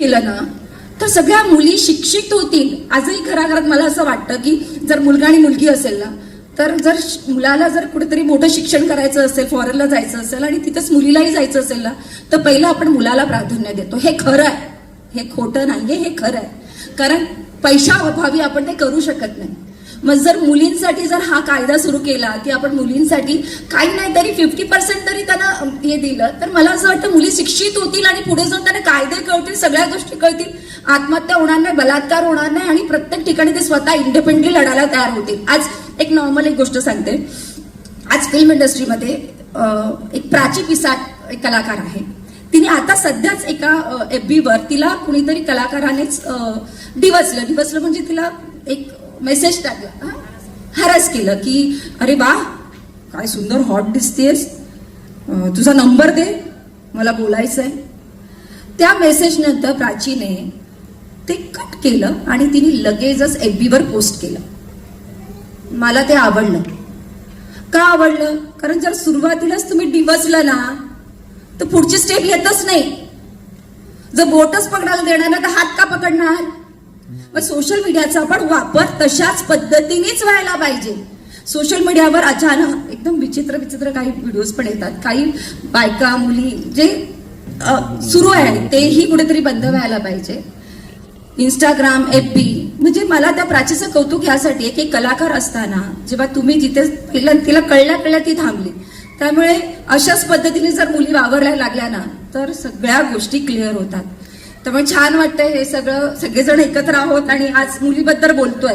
केलं ना तर सगळ्या मुली शिक्षित होतील. आजही घराघरात मला असं वाटतं की जर मुलगा आणि मुलगी असेल ना तर जर मुलाला जर कुठेतरी मोठं शिक्षण करायचं असेल फॉरेनला जायचं असेल आणि तिथंच मुलीलाही जायचं असेल ना तर पहिलं आपण मुलाला प्राधान्य देतो. हे खरं आहे. हे खोटं नाहीये हे खरं आहे. कारण पैशाअभावी आपण ते करू शकत नाही. मग जर मुलींसाठी जर हा कायदा सुरू केला की आपण मुलींसाठी काही नाही तरी फिफ्टी पर्सेंट तरी त्यांना हे दिलं तर मला असं वाटतं मुली शिक्षित होतील आणि पुढे जाऊन त्यांना कायदे कळतील सगळ्या गोष्टी कळतील. आत्महत्या होणार नाही बलात्कार होणार नाही आणि प्रत्येक ठिकाणी ते स्वतः इंडिपेंडंटली लढायला तयार होतील. आज एक नॉर्मल एक गोष्ट सांगते. आज फिल्म इंडस्ट्रीमध्ये एक प्राची पिसाट एक कलाकार आहे. तिने आता सध्याच एका एफ बीवर तिला कुणीतरी कलाकारानेच डिवचलं. डिवचलं म्हणजे तिला एक मेसेज टाकला हॅरस केलं की अरे वा काय सुंदर हॉट दिसतेस. तुझा नंबर दे. मला बोलायचं आहे त्या मेसेजनंतर प्राचीने ते कट केलं आणि तिने लगेचच एफ बीवर पोस्ट केलं. मला ते आवडलं. का आवडलं? कारण जर सुरुवातीलाच तुम्ही डिवचलं ना तर पुढची स्टेप येतच नाही. जर बोटच पकडायला देणार ना तर हात का पकडणार? मग सोशल मीडियाचा पण वापर तशाच पद्धतीनेच व्हायला पाहिजे. सोशल मीडियावर अचानक एकदम विचित्र विचित्र काही व्हिडिओज पण येतात. काही बायका मुली जे सुरू आहे तेही कुठेतरी बंद व्हायला पाहिजे. इंस्टाग्राम एफ बी म्हणजे मला त्या प्राचीचं कौतुक यासाठी आहे की एक कलाकार असताना जेव्हा तुम्ही जिथे तिला कळल्या कळल्या ती थांबली. त्यामुळे अशाच पद्धतीने जर मुली वावरायला लागल्या ना तर सगळ्या गोष्टी क्लिअर होतात. त्यामुळे छान वाटतंय हे सगळं. सगळेजण एकत्र आहोत आणि आज मुलीबद्दल बोलतोय.